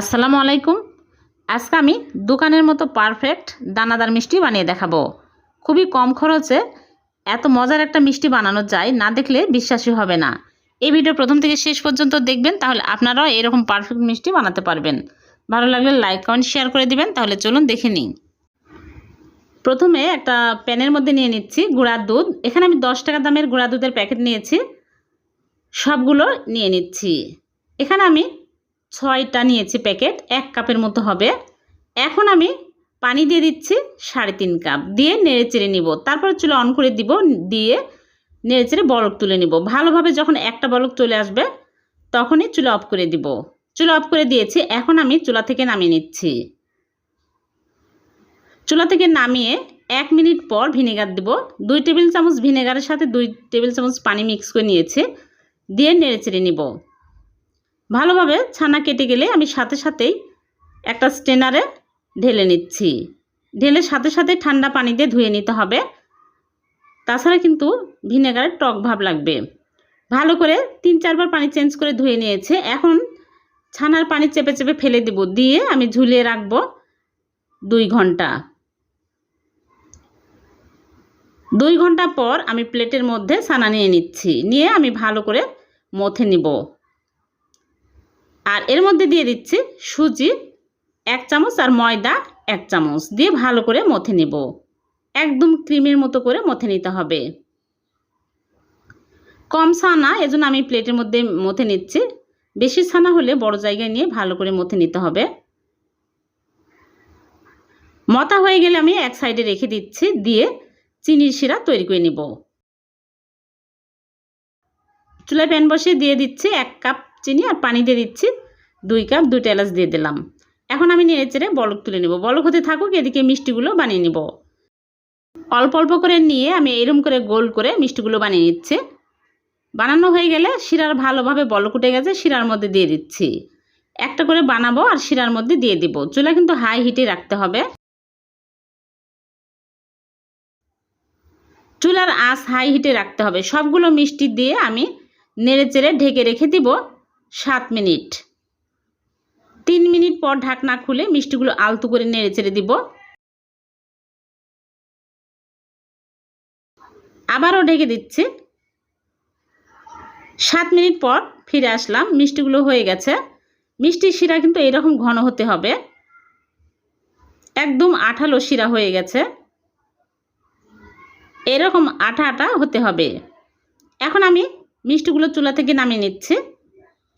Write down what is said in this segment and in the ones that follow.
আসসালামু আলাইকুম। আজকে আমি দোকানের মতো পারফেক্ট দানাদার মিষ্টি বানিয়ে দেখাবো। খুবই কম খরচে এত মজার একটা মিষ্টি বানানো যায়, না দেখলে বিশ্বাসই হবে না। এই ভিডিও প্রথম থেকে শেষ পর্যন্ত দেখবেন, তাহলে আপনারাও এরকম পারফেক্ট মিষ্টি বানাতে পারবেন। ভালো লাগলে লাইক কমেন্ট শেয়ার করে দিবেন, তাহলে চলুন দেখে নিই। প্রথমে একটা প্যানের মধ্যে নিয়ে নিচ্ছি গুঁড়ার দুধ। এখানে আমি দশ টাকা দামের গুঁড়া দুধের প্যাকেট নিয়েছি। সবগুলো নিয়ে নিচ্ছি। এখানে আমি ছয়টা নিয়েছি প্যাকেট, এক কাপের মতো হবে। এখন আমি পানি দিয়ে দিচ্ছি সাড়ে তিন কাপ, দিয়ে নেড়ে চেড়ে নিব। তারপর চুলা অন করে দিব, দিয়ে নেড়ে চেড়ে বলক তুলে নিব। ভালোভাবে যখন একটা বলক চলে আসবে, তখনই চুলা অফ করে দিব। চুলা অফ করে দিয়েছি, এখন আমি চুলা থেকে নামিয়ে নিচ্ছি। চুলা থেকে নামিয়ে এক মিনিট পর ভিনেগার দিব। দুই টেবিল চামচ ভিনেগারের সাথে দুই টেবিল চামচ পানি মিক্স করে নিয়েছি, দিয়ে নেড়ে চেড়ে নিব। ভালোভাবে ছানা কেটে গেলে আমি সাথে সাথেই একটা স্টেনারে ঢেলে নিচ্ছি। ঢেলে সাথে সাথে ঠান্ডা পানি দিয়ে ধুয়ে নিতে হবে। তাছাড়া কিন্তু ভিনেগারের টক ভাব লাগবে। ভালো করে তিন চারবার পানি চেঞ্জ করে ধুয়ে নিয়েছে। এখন ছানার পানি চেপে চেপে ফেলে দেব। দিয়ে আমি ঝুলিয়ে রাখব দুই ঘণ্টা। দুই ঘণ্টা পর আমি প্লেটের মধ্যে ছানা নিয়ে নিচ্ছি। নিয়ে আমি ভালো করে মথে নিব। আর এর মধ্যে দিয়ে দিচ্ছি সুজি এক চামচ আর ময়দা এক চামচ দিয়ে ভালো করে মথে নেব। একদম ক্রিমের মতো করে মথে নিতে হবে। কম ছানা, এজন্য আমি প্লেটের মধ্যে মথে নিচ্ছি। বেশি ছানা হলে বড় জায়গায় নিয়ে ভালো করে মথে নিতে হবে। মতা হয়ে গেলে আমি এক সাইডে রেখে দিচ্ছি, দিয়ে চিনির শিরা তৈরি করে নিব। চুলায় প্যান বসিয়ে দিয়ে দিচ্ছি এক কাপ চিনি আর পানি দিয়ে দিচ্ছি। দুই কাপ দুইটা এলাচ দিয়ে দিলাম। এখন আমি নেড়ে চেড়ে বলক তুলে নেব। বলক হতে থাকুক, এদিকে মিষ্টিগুলো বানিয়ে নিব। অল্প অল্প করে নিয়ে আমি এরম করে গোল করে মিষ্টিগুলো বানিয়ে নিচ্ছি। বানানো হয়ে গেলে শিরার ভালোভাবে বলক উঠে গেছে, শিরার মধ্যে দিয়ে দিচ্ছি। একটা করে বানাবো আর শিরার মধ্যে দিয়ে দিব। চুলা কিন্তু হাই হিটে রাখতে হবে। চুলার আঁচ হাই হিটে রাখতে হবে। সবগুলো মিষ্টি দিয়ে আমি নেড়ে চেড়ে ঢেকে রেখে দিব। সাত মিনিট। তিন মিনিট পর ঢাকনা খুলে মিষ্টিগুলো আলতু করে নেড়ে চেড়ে দিব। আবারও ঢেকে দিচ্ছি। সাত মিনিট পর ফিরে আসলাম। মিষ্টিগুলো হয়ে গেছে। মিষ্টির শিরা কিন্তু এরকম ঘন হতে হবে। একদম আঠালো শিরা হয়ে গেছে। এরকম আঠা আটা হতে হবে। এখন আমি মিষ্টিগুলো চুলা থেকে নামিয়ে নিচ্ছি।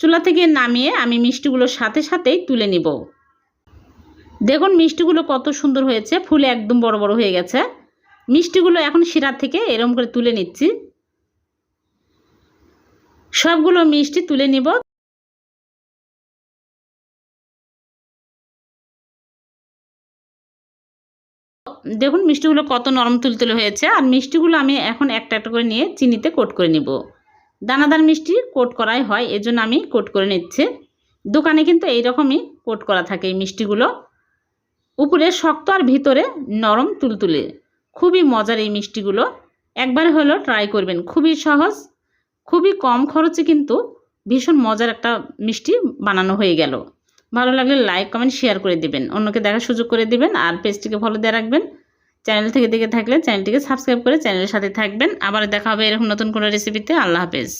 চুলা থেকে নামিয়ে আমি মিষ্টিগুলোর সাথে সাথেই তুলে নিব। দেখুন মিষ্টিগুলো কত সুন্দর হয়েছে, ফুলে একদম বড় বড় হয়ে গেছে। মিষ্টিগুলো এখন শিরার থেকে এরম করে তুলে নিচ্ছি। সবগুলো মিষ্টি তুলে নিব। দেখুন মিষ্টিগুলো কত নরম তুলতুলে হয়েছে, আর মিষ্টিগুলো আমি এখন একটা একটা করে নিয়ে চিনিতে কোট করে নিব। দানাদার মিষ্টি কোট করাই হয়, এজন্য আমি কোট করে নিচ্ছি। দোকানে কিন্তু এইরকমই কোট করা থাকে এই মিষ্টিগুলো। উপরে শক্ত আর ভিতরে নরম তুলতুলে। খুবই মজার এই মিষ্টিগুলো। একবার হলো ট্রাই করবেন। খুবই সহজ, খুবই কম খরচে কিন্তু ভীষণ মজার একটা মিষ্টি বানানো হয়ে গেল। ভালো লাগলে লাইক কমেন্ট শেয়ার করে দিবেন। অন্যকে দেখার সুযোগ করে দিবেন আর পেজটিকে ফলো দিয়ে রাখবেন। চ্যানেল থেকে দেখে থাকলে চ্যানেলটিকে সাবস্ক্রাইব করে চ্যানেলের সাথে থাকবেন। আবার দেখা হবে এরকম নতুন কোনো রেসিপিতে আল্লাহ হাফেজ।